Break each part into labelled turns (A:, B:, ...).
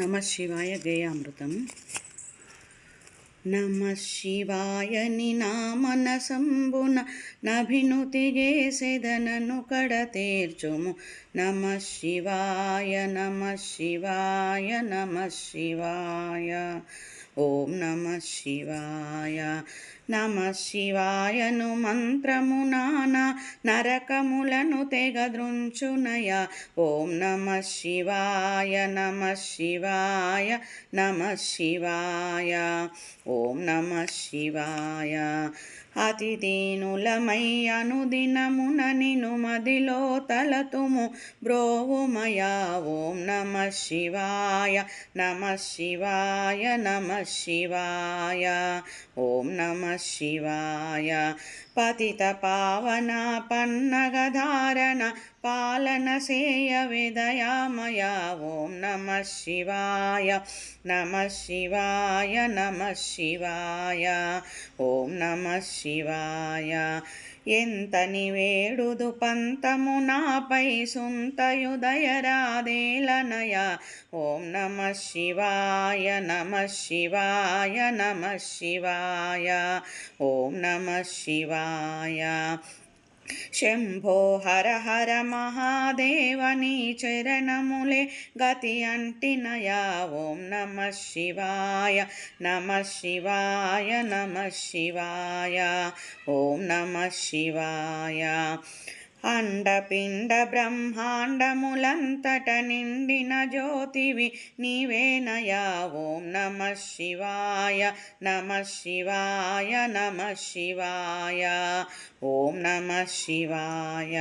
A: నమ శివాయ గేయామృతం నమ శివాయని నా మనసంబున నభినుతి చేసేదనను కడ తీర్చుము. నమ శివాయ నమ శివాయ నమ శివాయ. ఓం నమ శివాయ. నమ శివాయను మంత్రము నానా నరకములను తెగదృంచునయ ఓం నమ శివాయ నమ శివాయ నమ శివాయ. ఓం నమ శివాయ. అతి దినమున నిను మదిలో తలతుము. బ్రోవుమయా ఓం నమ శివాయ నమ శివాయ నమ శివాయ. ఓం నమ శివాయ. పతిత పావన పన్నగధారణ పాలన సేయ విదయామయ ఓం నమ శివాయ నమ శివాయ నమ శివాయ ఓం నమ శివాయ ఎంతని వేడుదు పంతము నాపై సుంతయుదయరాదేలనయ ఓం నమ శివాయ నమ శివాయ నమ శివాయ. ఓం నమ శివాయ. శంభో హర హర మహాదేవని చరణములే గతి అంటినయా. ఓం నమ శివాయ నమ శివాయ నమ శివాయ. ఓం నమ శివాయ. అండపిండ బ్రహ్మాండములంతట నిండిన జ్యోతివి నీవేనయా ఓం నమ శివాయ నమ శివాయ నమ శివాయ. ఓం నమ శివాయ.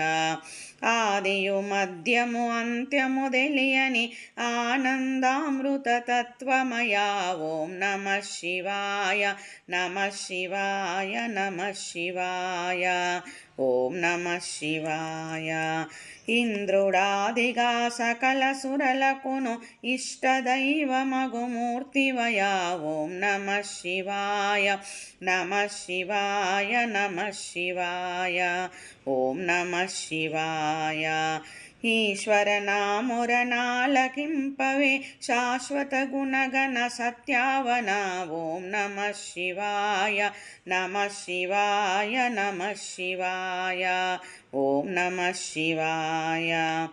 A: ఆదియు మధ్యము అంత్యము తెలియని ఆనందామృత తత్వమయా ఓం నమ శివాయ నమ శివాయ నమ శివాయ. ఓం నమ శివాయ. ఇంద్రుడాదిగా సకల సురలకును ఇష్టదైవమగుమూర్తివయా. ఓం నమ శివాయ నమ శివాయ నమ శివాయ. ఓం నమ శివాయ. ఈశ్వర నామురనాలకింపవే శాశ్వత గుణగణ సత్యావన. ఓం నమ శివాయ నమ శివాయ నమ శివాయ. ఓం నమ శివాయ.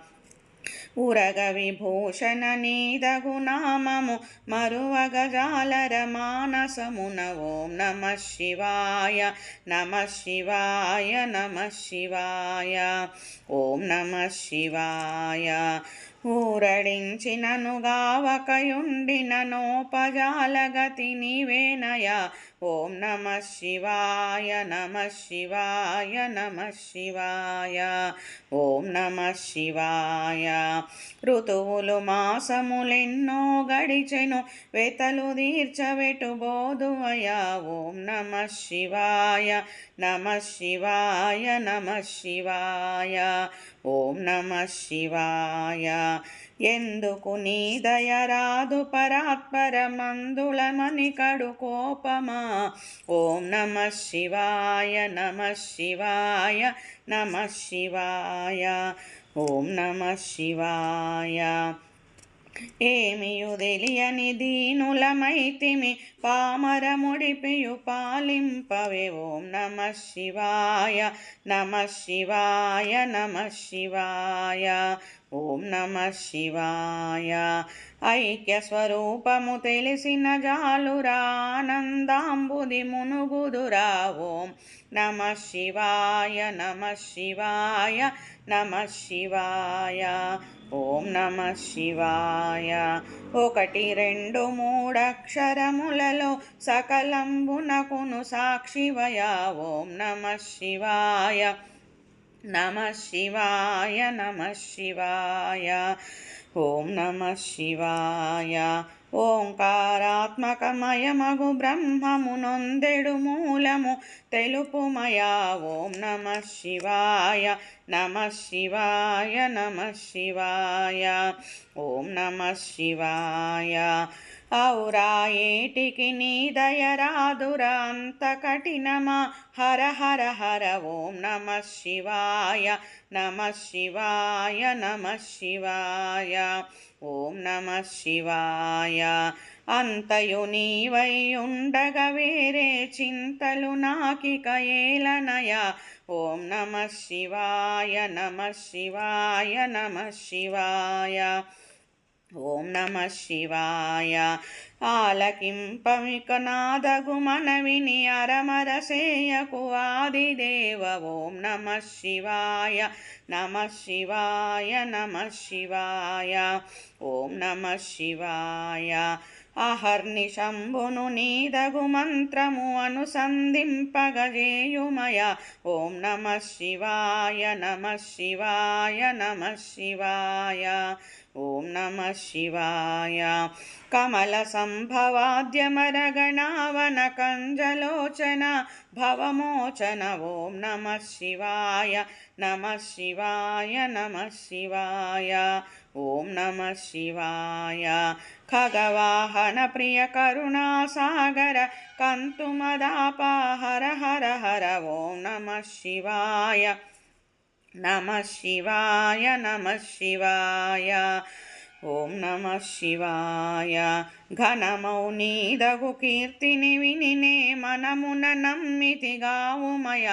A: ఉరగ విభూషణ నీదగు నామము మరువగ జాలర మానసమున ఓం నమ శివాయ నమ శివాయ నమ శివాయ ఓం నమ శివాయ. ఊరడించినను గావకయుండిన నోపజాలగతి నీవేనయ ఓం నమ శివాయ నమ శివాయ నమ శివాయ. ఓం నమ శివాయ. ఋతువులు మాసములెన్నో గడిచెను వెతలు తీర్చవెటు బోధువయ ఓం నమ శివాయ నమ శివాయ నమ శివాయ. ఓం నమ శివాయ. ఎందుకు నీ దయరాదు పరాత్పరమందులమని కడు కోపమా ఓం నమ శివాయ నమ శివాయ నమ శివాయ. ఓం నమ శివాయ. ఏమియు తెలియని దీనులమైతిమి పామరముడిపియు పాలింపవే. ఓం నమ శివాయ నమ శివాయ నమ శివాయ. ఓం నమ శివాయ. ఐక్య స్వరూపము తెలిసిన జాలురానందాంబుది మునుగుదురా ఓం నమ శివాయ నమ శివాయ నమ శివాయ. ఓం నమ శివాయ. ఒకటి రెండు మూడక్షరములలో సకలంబునకును సాక్షివయ ఓం నమ శివాయ నమ శివాయ నమ శివాయ. ఓం నమ శివాయ. ఓంకారాత్మకమయమగు బ్రహ్మమునొందెడు మూలము తెలుపుమయా. ఓం నమ శివాయ. నమ శివాయ నమ శివాయ. ఓం నమ శివాయ. ఔరా ఏటికి నీ దయరాదురా అంత కఠినమా? హర హర హర ఓం నమ శివాయ నమ శివాయ నమ శివాయ ఓం నమ శివాయ. అంతయు నీవై ఉండగ వేరే చింతలు నాకిక ఏలనయ? ఓం నమ శివాయ నమ శివాయ నమ శివాయ. ఓం నమ శివాయ. ఆలకింపమిక అరమరసేయకు ఆదిదేవ. ఓం నమ శివాయ. నమ శివాయ నమ శివాయ. ఓం నమ శివాయ. అహర్నిశంభును నీదగు మంత్రము అనుసంధింపగజేయుమయ. ఓం నమ శివాయ నమ శివాయ నమ శివాయ. ॐ नमः शिवाय। कमलसम्भवाद्यमरगणावनकञ्जलोचन भवमोचन। ॐ नमः शिवाय। नमः शिवाय। नमः शिवाय। ॐ नमः शिवाय। खगवाहनप्रियकरुणासागर कन्तुमदापाहर हर हर ॐ नमः शिवाय। నమ శివాయ నమ శివాయ ఓం నమ శివాయ ఘనమౌనీదగు కీర్తిని వినినే మనమున నమ్మితిగావుమయ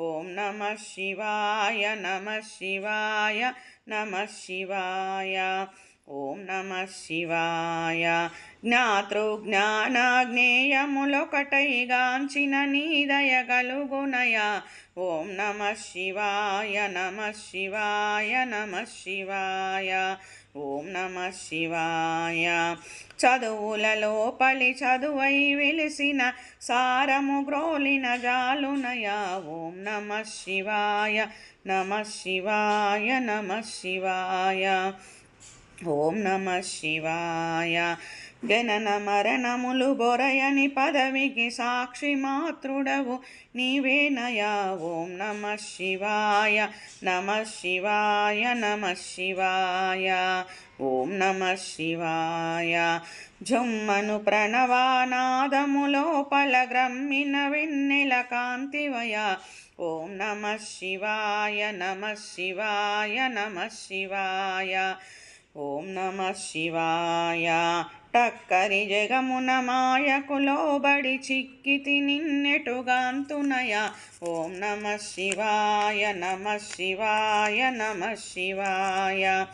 A: ఓం నమ శివాయ నమ శివాయ నమ శివాయ ఓం నమ శివాయ జ్ఞాతృజ్ఞానాజ్ఞేయములొకటైగాంచిన నీదయ గలుగునయ ఓం నమ శివాయ నమ శివాయ నమ శివాయ. ఓం నమ శివాయ. చదువులలో పలి చదువై వెలిసిన సారము గ్రోలిన జాలునయా. ఓం నమ శివాయ నమ శివాయ నమ శివాయ. ఓం నమ శివాయ. జనన మరణములు బొరయని పదవికి సాక్షి మాతృడవు నీవేనయా ఓం నమ శివాయ నమ శివాయ నమ శివాయ. ఓం నమ శివాయ. జుమ్మను ప్రణవానాదములోపల గ్రమ్మిన వెన్నెల కాంతివయ. ఓం నమ శివాయ నమ శివాయ నమ శివాయ. ఓం నమ శివాయ. టక్కరి జగమున మాయకులోబడి చిక్కితి నిన్నెటుగాంతునయ ఓం నమ శివాయ నమ శివాయ నమ శివాయ.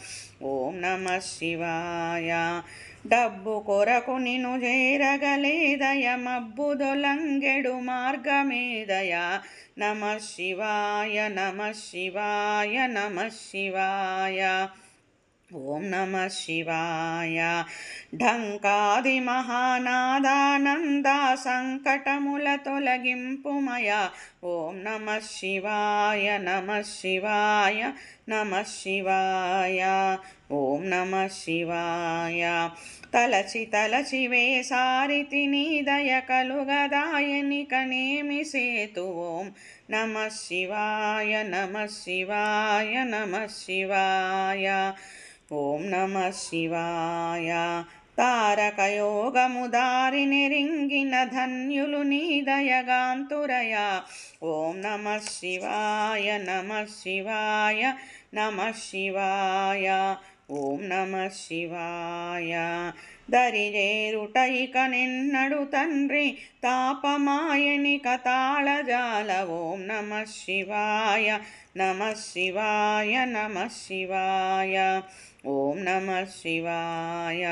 A: ఓం నమ శివాయ. డబ్బు కొరకు నిను చేరగలేదయ. మబ్బుదొలంగెడు మార్గమేదయ. నమ శివాయ నమ శివాయ నమ శివాయ. ఓం నమ శివాయ. ఢంకాది మహానాదానంద సంకటముల తొలగింపుమయ. ఓం నమ శివాయ నమ శివాయ నమ శివాయ. ఓం నమ శివాయ. తలచి తలచి వేసారితి నీ దయ కలుగదాయనికనేమి సేతు. ఓం నమ శివాయ నమ శివాయ నమ శివాయ. ఓం నమ శివాయ. తారకయోగము దారిని రింగిన ధన్యులు నీ దయగాంతురయ. ఓం నమ శివాయ నమ శివాయ నమ శివాయ. ఓం నమ శివాయ. దరిజేరుటైక నిన్నడు తండ్రి తాపమాయని కతాళజాల ఓం నమ శివాయ. నమ శివాయ నమ శివాయ. ఓం నమ శివాయ.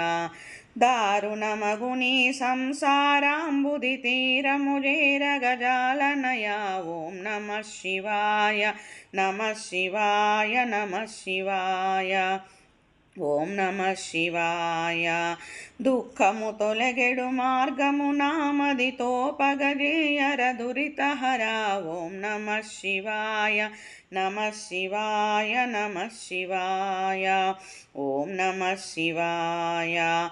A: దారుణమగుని సంసారాంబుది తీరము చేరగజాలనయ ఓం నమ శివాయ నమ శివాయ నమ శివాయ. ఓం నమ శివాయ. దుఃఖము తొలగెడు మార్గము నామది తోపగజేయర దురితహర. ఓం నమ శివాయ. నమ శివాయ నమ శివాయ. ఓం నమ శివాయ.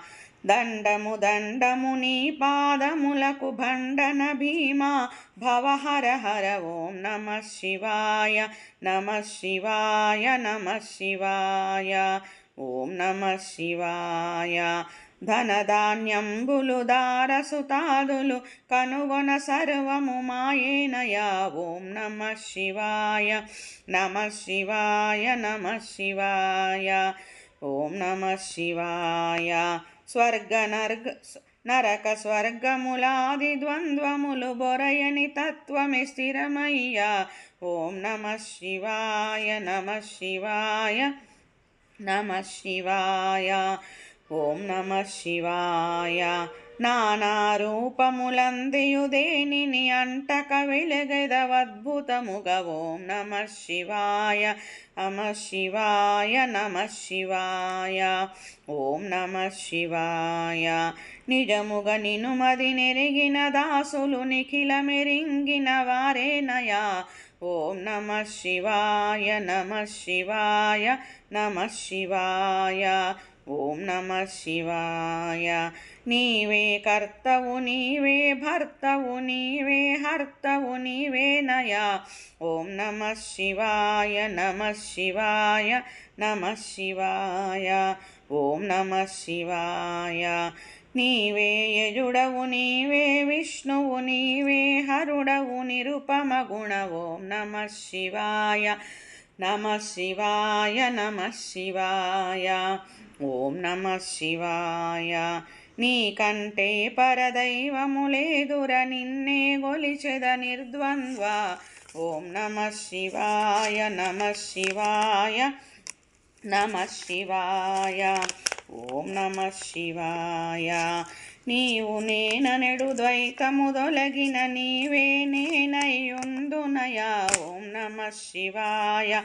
A: దండము దండము నీ పాదములకు భండన భీమా. భవహర హర. ఓం నమ శివాయ. నమ శివాయ నమ శివాయ. ఓం నమ శివాయ. ధనధాన్యంబులు దారసుతాదులు కనుగొన సర్వము మాయేనయా ఓం నమ శివాయ. నమ శివాయ నమ శివాయ. ఓం నమ శివాయ. స్వర్గ నర్గ నరక స్వర్గములాది ద్వంద్వములు బొరయని తత్వమే స్థిరమయ్యా. ఓం నమ శివాయ నమ శివాయ. నమ శివాయ ఓం నమ శివాయ నానారూపములందియుదేనిని అంటక వెలుగెదవద్భుతముగ ఓం నమ శివాయ నమ శివాయ నమ శివాయ ఓం నమ శివాయ నిజముగ నినుమది నెరిగిన దాసులు నిఖిల మెరింగిన వారేనయా ఓం నమ శివాయ నమ శివాయ నమ శివాయ. ఓం నమ శివాయ. నీవే కర్తవు నీవే భర్తవు నీవే హర్తవు నీవే నయా. ఓం నమ శివాయ నమ శివాయ నమ శివాయ. ఓం నమ శివాయ. నీవే యజుడవు నీవే విష్ణువు నీవే హరుడవు నిరుపమ గుణ నమ శివాయ నమ శివాయ నమ శివాయ ఓం నమ శివాయ. నీకంటే పరదైవము లేదుర నిన్నే గొలిచెద నిర్ద్వంద్వ. ఓం నమ శివాయ నమ శివాయ. నమ శివాయ ఓం నమ శివాయ నీవు నేననెడు ద్వైతము దొలగిన నీవే నేనయ్యుందునయా. ఓం నమ శివాయ.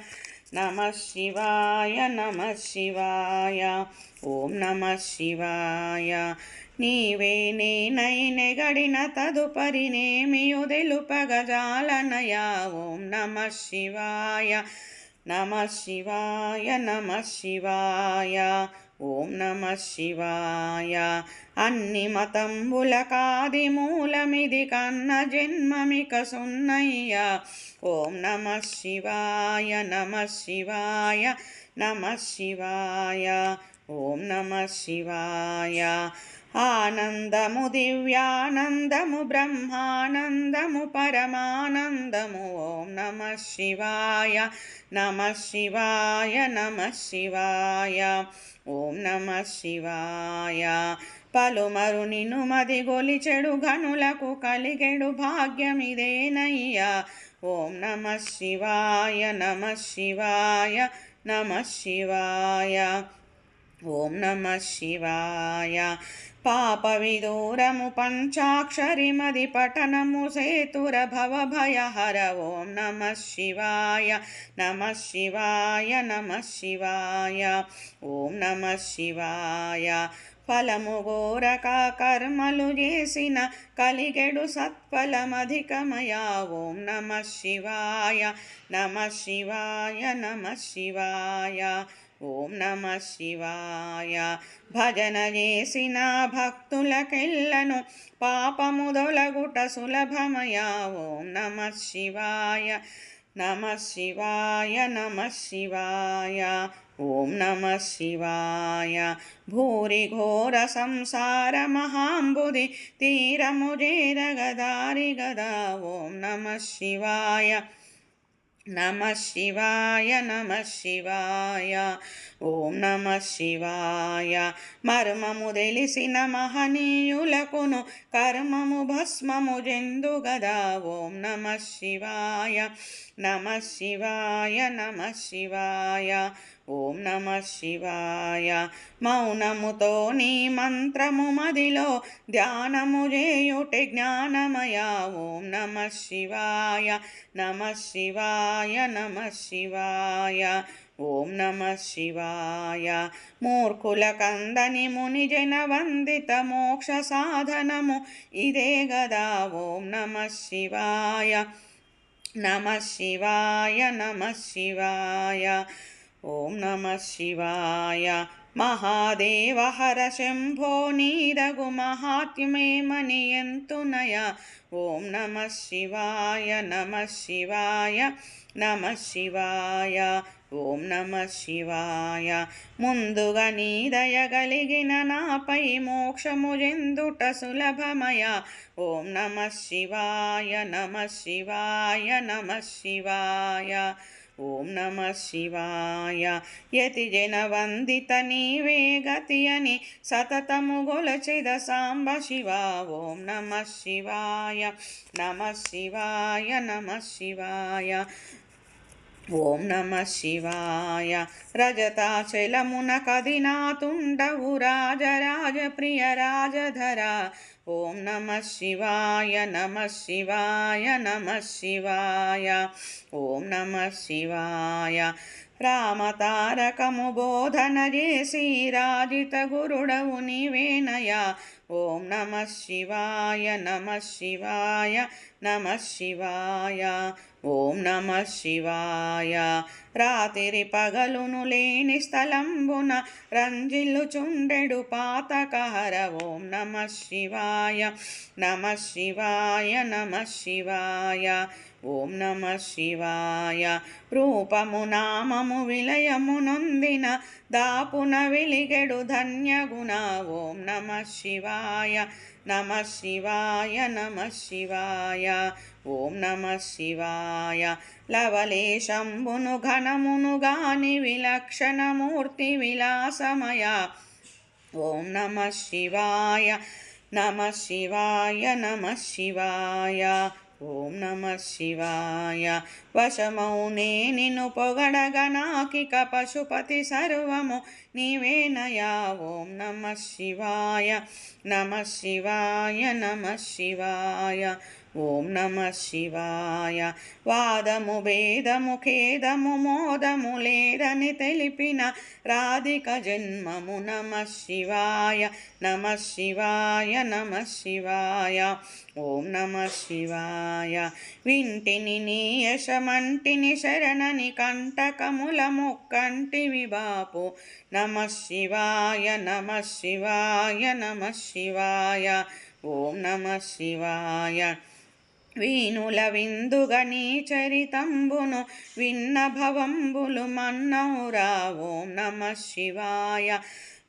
A: నమ శివాయ నమ శివాయ. ఓం నమ శివాయ. నీవే నేనై నెగడిన తదుపరి నేమియు తెలుపగజాలనయా. ఓం నమ శివాయ. నమ శివాయ నమ శివాయ ఓం నమ శివాయ. అన్ని మతంబుల కాది మూలమిది కన్న జన్మమిక సున్నయ్య. ఓం నమ శివాయ నమ శివాయ నమ శివాయ. ఓం నమ శివాయ. ఆనందము దివ్యానందము బ్రహ్మానందము పరమానందము. ఓం నమ శివాయ నమ శివాయ నమ శివాయ. ఓం నమ శివాయ. పలుమరు నిన్ను మది గొలిచెడు ఘనులకు కలిగెడు భాగ్యమిదేనయ్యా ఓం నమ శివాయ నమ శివాయ నమ శివాయ. ఓం నమ శివాయ. పాప విదూరము పంచాక్షరి మది పఠనము సేతుర భవ భయహర ఓం నమ శివాయ నమ శివాయ నమ శివాయ ఓం నమ శివాయ. ఫలము గోరక కర్మలు చేసిన కలిగెడు సత్ఫలమధికమయా. ఓం నమ శివాయ నమ శివాయ నమ శివాయ. ఓం నమ శివాయ. భజన చేసిన భక్తులకెల్లను పాపముదొలగుట సులభమయా. ఓం నమ శివాయ నమ శివాయ నమ శివాయ. ఓం నమ శివాయ. భూరి ఘోర సంసార మహాంబుది తీరము చేరగదారి గదా. ఓం నమ శివాయ. నమ శివాయ నమ శివాయ. ఓం నమ శివాయ. మర్మము తెలిసిన మహనీయులకును కర్మము భస్మము జందు గదా. ఓం నమ శివాయ. నమ శివాయ నమ శివాయ. ఓం నమ శివాయ. మౌనముతో నీ మంత్రము మదిలో ధ్యానము చేయుటే జ్ఞానమయ. ఓం నమ శివాయ. నమ శివాయ నమ శివాయ. ఓం నమ శివాయ. మూర్ఖుల కందని ముని జన వందిత మోక్ష సాధనము ఇదే గదా. ఓం నమ శివాయ. నమ శివాయ నమ శివాయ. ఓం నమ శివాయ. మహాదేవ హర శంభో నీరగు మహాత్మ్యమేమని ఎంతునయ ఓం నమ శివాయ నమ శివాయ నమ శివాయ. ఓం నమ శివాయ. ముందుగా నీ దయగలిగిన నాపై మోక్షము జందుట సులభమయ. ఓం నమ శివాయ నమ శివాయ నమ శివాయ. ఓం నమ శివాయ. యతి జన వందిత నీవే గతి అని సతతము గొలచెద సాంబ శివ. ఓం నమ శివాయ. నమ శివాయ నమ శివాయ. ఓం నమ శివాయ. రజతాచలమున కదినాతుండవు రాజరాజ ప్రియ రాజధరా. ఓం నమ శివాయ నమ శివాయ నమ శివాయ. ఓం నమ శివాయ. రామతారకము బోధన చేసి రాజిత గురుడవు నీవేనయ? ఓం నమ శివాయ నమ శివాయ. నమ శివాయ ఓం నమ శివాయ రాతిరి పగలును లేని స్థలంబున రంజిల్లు చుండెడు పాతకహర ఓం నమ శివాయ నమ శివాయ నమ శివాయ ఓం నమ శివాయ రూపము నామము విలయము నొందిన దాపున విలిగెడు ధన్యగుణ ఓం నమ శివాయ నమ శివాయ నమ శివాయ. ఓం నమ శివాయ. లవలేశంబును ఘనమును గాని విలక్షణమూర్తి విలాసమయ. ఓం నమ శివాయ నమ శివాయ నమ శివాయ. ఓం నమ శివాయ. వశమౌనే నిన్ను పొగడగ నాకిక పశుపతి సర్వము నీవేనయా ఓం నమ శివాయ. నమ శివాయ నమ శివాయ. ఓం నమ శివాయ. వాదము భేదము ఖేదము మోదము లేదని తెలిపిన రాధిక జన్మము నమ శివాయ. నమ శివాయ నమ శివాయ. ఓం నమ శివాయ. వింటిని నీ యశమంటిని శరణని కంటకముల ముక్కంటివి బాపు నమ శివాయ నమ శివాయ నమ శివాయ. ఓం నమ శివాయ. వీణుల విందుగని చరితంబును విన్న భవంబులు మన్నౌరా. ఓం నమ శివాయ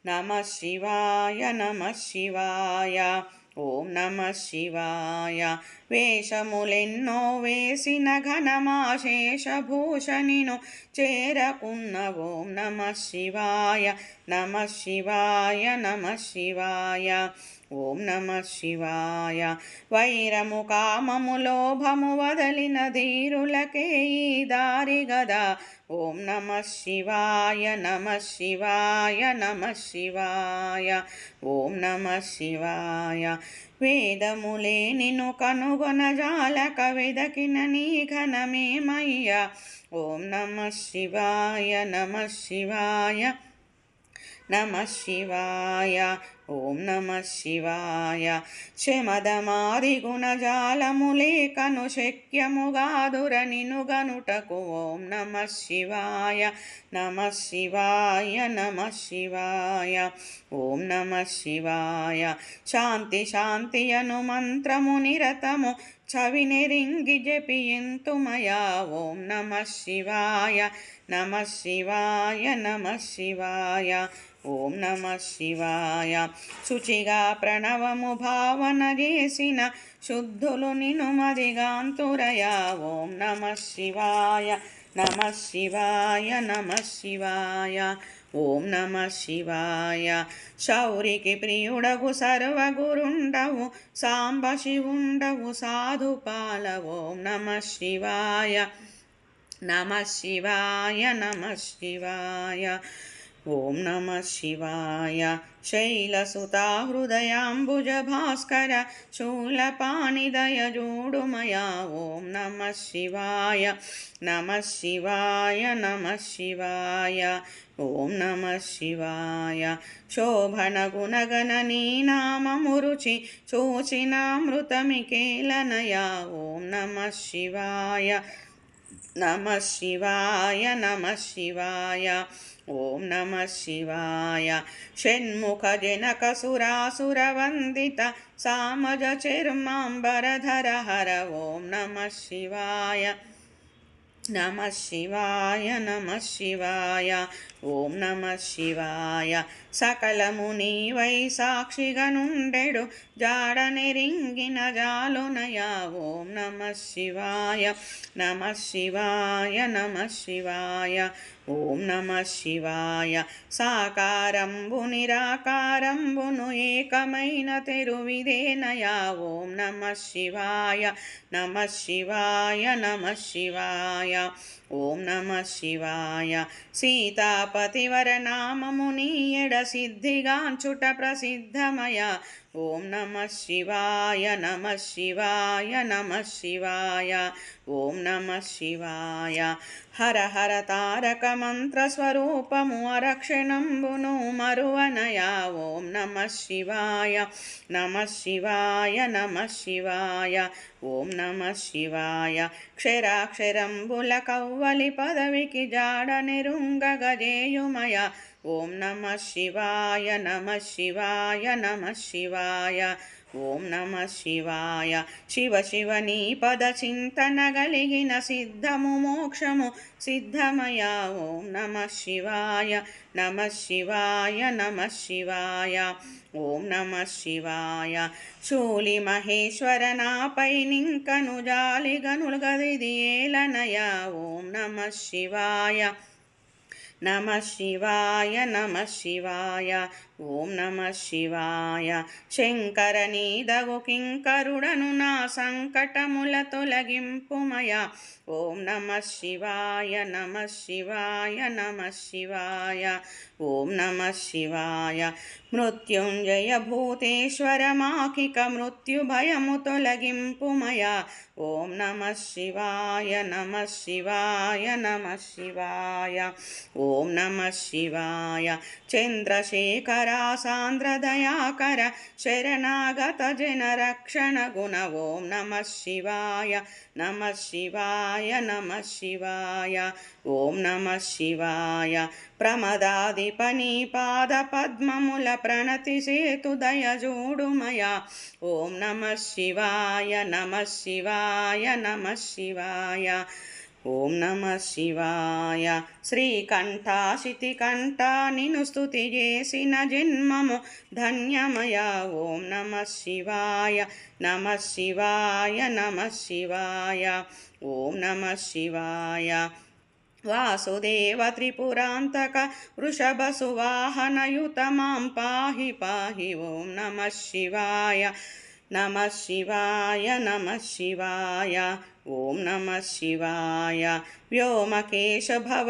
A: నమ శివాయ నమ శివాయ. ఓం నమ శివాయ. వేషములెన్నో వేసిన ఘనమాశేషభూషణిను చేరకున్న ఓం నమ శివాయ నమ శివాయ నమ శివాయ. ఓం నమ శివాయ. వైరము కామము లోభము వదలిన ధీరులకే ఈ దారి గదా. ఓం నమ శివాయ నమ శివాయ నమ శివాయ. ఓం నమ శివాయ. వేదములే నిన్ను కనుగొన జాలక వెదకిన నీ ఘనమేమయ్య. ఓం నమ శివాయ నమ శివాయ నమ శివాయ. ఓం నమ శివాయ. శమదమాది గుణజాలములేకను శక్యముగాదుర గనుటకు ఓం నమ శివాయ. నమ శివాయ నమ శివాయ. ఓం నమ శివాయ. శాంతి శాంతి అను మంత్రము నిరతము చవినెరింగి జపియంతుమయా ఓం నమ శివాయ. నమ శివాయ నమ శివాయ. ఓం నమ శివాయ. శుచిగా ప్రణవము భావన చేసిన శుద్ధులు నిను మదిగాంతురయ. ఓం నమ శివాయ. నమ శివాయ నమ శివాయ. ఓం నమ శివాయ. శౌరికి ప్రియుడగు సర్వగురుండవు సాంబ శివుండవు సాధుపాల. ఓం నమ శివాయ. నమ శివాయ నమ శివాయ. ఓం నమ శివాయ. శైలసుతా శూలపాణిదయజూడుమయా ఓం నమ శివాయ. నమ శివాయ నమ శివాయ. ఓం నమ శివాయ. శోభన గుణగణ నీ నామము చూచినామృతమికేలనయా. ఓం నమ శివాయ. నమ శివాయ నమ శివాయ. ఓం నమ శివాయ. షణ్ముఖ జనక సురాసుర వందిత సామజ చర్మాంబరధర హర ఓం నమ శివాయ ఓం నమ శివాయ. సకలము నీవై సాక్షిగా నుండెడు జాడనెరింగిన జాలునయా. ఓం నమ శివాయ. నమ శివాయ నమ శివాయ. ఓం నమ శివాయ. సాకారంబు నిరాకారంబును ఏకమైన తెరువిదేనయా. ఓం నమ శివాయ. నమ శివాయ నమ శివాయ. ఓం నమ శివాయ. సీతాపతివర నామముని ఎడ సిద్ధిగాంచుట ప్రసిద్ధమయ. ఓం నమ శివాయ నమ శివాయ నమ శివాయ. ఓం నమ శివాయ. హర హర తారక మంత్ర స్వరూపము అరక్షణంబును మరువనయ. ఓం నమ శివాయ నమ శివాయ నమ శివాయ. ఓం నమ శివాయ. క్షరాక్షరంబుల కవ్వలి పదవికి జాడ నిరుంగ గజేయుమయ. ఓం నమ శివాయ నమ శివాయ నమ శివాయ. ఓం నమ శివాయ. శివ శివ నీ పద చింతన గలిగిన సిద్ధము మోక్షము సిద్ధమయ. ఓం నమ శివాయ నమ శివాయ నమ శివాయ. ఓం నమ శివాయ. శూలి మహేశ్వర నాపై నింకను జాలి గనుగదిది ఏలనయ. ఓం నమ శివాయ. నమ శివాయ నమ శివాయ. ఓం నమ శివాయ. శంకర నీదగు కింకరుడను నా సంకటముల తొలగింపుమయ. ఓం నమ శివాయ నమ శివాయ నమ శివాయ. ఓం నమ శివాయ. మృత్యుంజయ భూతేశ్వర మాకిక మృత్యుభయము తొలగింపుమయ. ఓం నమ శివాయ నమ శివాయ నమ శివాయ. ఓం నమ శివాయ. చంద్రశేఖర సాంద్రదయాకర శరణాగత జన రక్షణ గుణ ఓం నమ శివాయ నమ శివాయ నమ శివాయ ఓం నమ శివాయ ప్రమదాదిపని పాద పద్మముల ప్రణతి సేతు దయజూడుమయ ఓం నమ శివాయ నమ శివాయ నమ శివాయ ఓం నమ శివాయ. శ్రీకంఠాశితికంఠ నిను స్థుతి చేసిన జన్మము ధన్యమయ. ఓం నమ శివాయ. నమ శివాయ నమ శివాయ. ఓం నమ శివాయ. వాసుదేవ త్రిపురాంతక వృషభసువాహనయుత మాం పాహి పాహి. ఓం నమ శివాయ. నమ శివాయ నమ శివాయ. ఓం నమ శివాయ. వ్యోమకేశ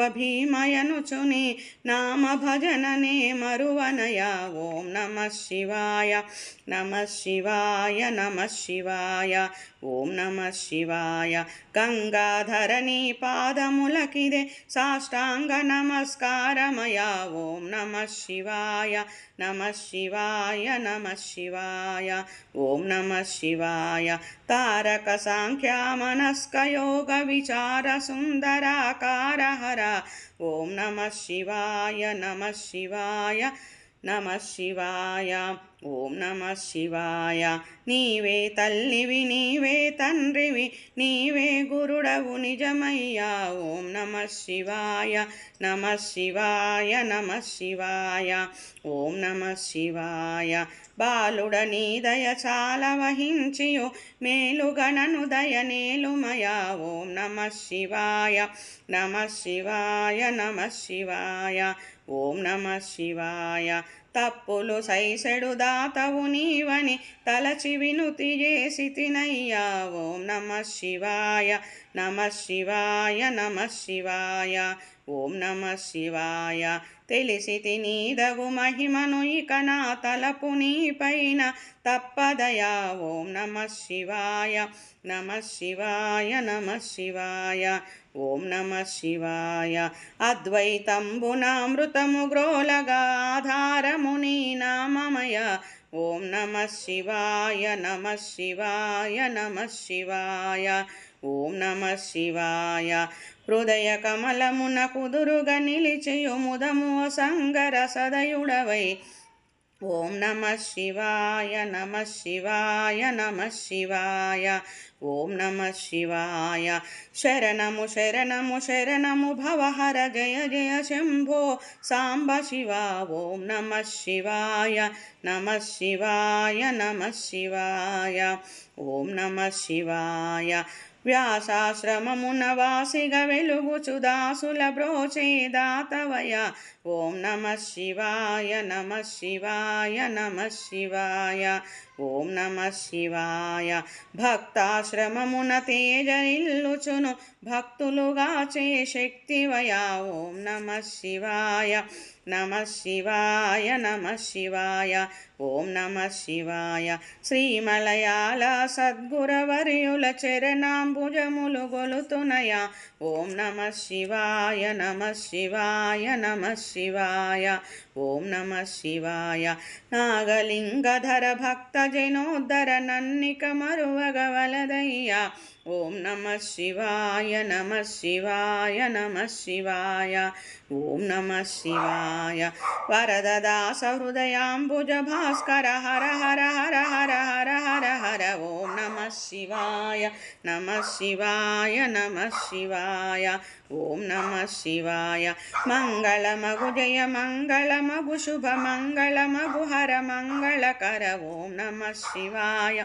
A: భీమయనుచుని నామ భజననే మరువనయ. ఓం నమ శివాయ నమ శివాయ నమ శివాయ. ఓం నమ శివాయ. గంగాధరణి పాదములకిదే సాష్టాంగ నమస్కారమయ. ఓం నమ శివాయ నమ శివాయ నమ శివాయ. ఓం నమ శివాయ. తారక సాంఖ్య మనస్క యోగ విచార సుందర హర ఓం నమ శివాయ నమ శివాయ నమ శివాయ ఓం నమ శివాయ నీవే తల్లివి నీవే తండ్రివి నీవే గురుడవు నిజమయ్యా ఓం నమ శివాయ నమ శివాయ నమ శివాయ ఓం నమ శివాయ బాలుడ నీ దయ చాల వహించియు మేలుగణను దయ నేలుమయా ఓం నమ శివాయ నమ శివాయ నమ శివాయ ఓం నమ శివాయ. తప్పులు సైసెడు దాతవు నీవని తలచి వినుతి చేసి తినయ్యా. ఓం నమ శివాయ. నమ శివాయ నమ శివాయ. ఓం నమ శివాయ. తెలిసి తినీదగు మహిమను ఇక నా తలపు నీపైన తప్పదయా. ఓం నమ శివాయ. నమ శివాయ నమ శివాయ. ఓం నమ శివాయ. అద్వైతంబునామృతము గ్రోలగాధారముని నామమయ. ఓం నమ శివాయ నమ శివాయ నమ శివాయ. ఓం నమ శివాయ. హృదయ కమలమున కుదురుగా నిలిచియు ముదము సంగర సదయుడవై. ఓం నమ శివాయ నమ శివాయ నమ శివాయ. ఓం నమ శివాయ. శరణము శరణము శరణము భవహర జయ జయ శంభో. సాంబ శివ ఓం నమ శివాయ నమ శివాయ నమ శివాయ. ఓం నమ శివాయ. వ్యాసాశ్రమమున వాసిగ వెలుగుచు దాసుల బ్రోచే దాతవయ. ఓం నమ శివాయ నమ శివాయ నమ శివాయ. ఓం నమ శివాయ. భక్తాశ్రమమున తేజ ఇల్లుచును భక్తులుగాచే శక్తివయ ఓం నమ శివాయ నమ శివాయ నమ శివాయ. ఓం నమ శివాయ. శ్రీమలయాల సద్గురవర్యుల చరణాంబుజములు గొలుతునయ. ఓం నమ శివాయ నమ శివాయ నమ శివాయ ఓం నమ శివాయ. నాగలింగధర భక్త జనోద్ధర నన్నిక మరువగవలదయ్యా ఓం నమ శివాయ నమ శివాయ నమ శివాయ. ఓం నమ శివాయ. వరదదాస హృదయాంబుజ భాస్కర హర హర హర హర హర హర హర. ఓం నమ శివాయ నమ శివాయ నమ శివాయ. ఓం నమ శివాయ. మంగళమగు జయ మంగళమగు శుభ మంగళమగు హర మంగళకర. ఓం నమ శివాయ.